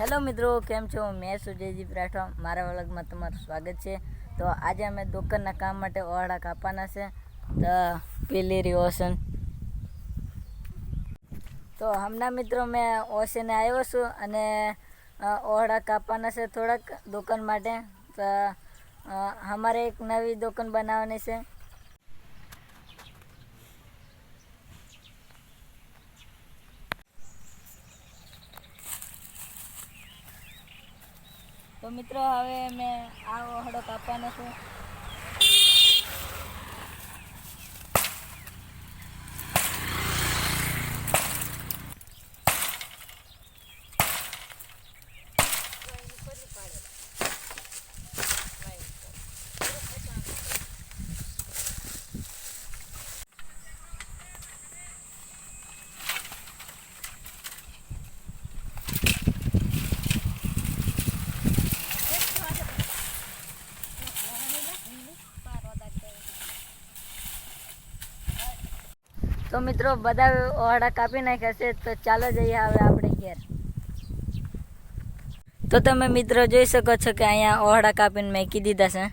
Hello મિત્રો, કેમ છો? મેં સુજયજી રાઠવા. મારા વ્લોગમાં તમારું સ્વાગત છે. તો આજે અમે દુકાનના કામ માટે ઓરડા કાપવાના છે. તો પેલી ઓશન. તો હમણાં મિત્રો મેં ઓશને આવ્યો છું અને ઓહળા કાપવાના છે થોડાક દુકાન માટે. તો અમારે એક નવી દુકાન બનાવવાની છે. તો મિત્રો હવે મેં આ ઓહડો કાપવાનો છું. તો મિત્રો, બધા ઓહડા કાપી નાખ્યા છે, તો ચાલો જઈએ હવે આપણે ઘેર. તો તમે મિત્રો જોઈ શકો છો કે અહીંયા ઓહડા કાપીને મેકી દીધા છે.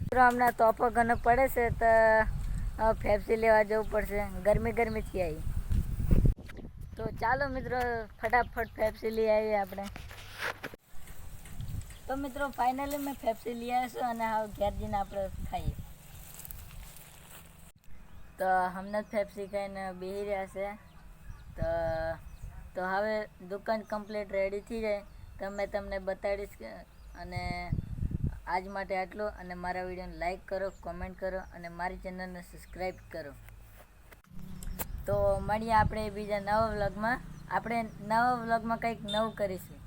મિત્રો, હમણાં તોપો ઘણો પડે છે, તો ફેફસી લેવા જવું પડશે. ગરમી ગરમી થી આવી તો ચાલો મિત્રો, ફટાફટ ફેફસી લઈ આવીએ આપણે. તો મિત્રો ફાઇનલી મેં ફેફસી લઈ આવ્યો છું અને હવે ઘેર જઈને આપણે ખાઈએ. તો હમણાં જ ફેફસી ખાઈને બેસી રહ્યા છે. તો તો હવે દુકાન કમ્પ્લીટ રેડી થઈ જાય. તો મેં તમને બતાડીશ અને આજ માટે આટલું. અને મારા વિડીયોને લાઇક કરો કોમેન્ટ કરો, અને મારી ચેનલને સબસ્ક્રાઈબ કરો. તો મળીએ આપણે બીજા નવા વ્લોગમાં આપણે નવા વ્લોગમાં કંઈક નવું કરીશું.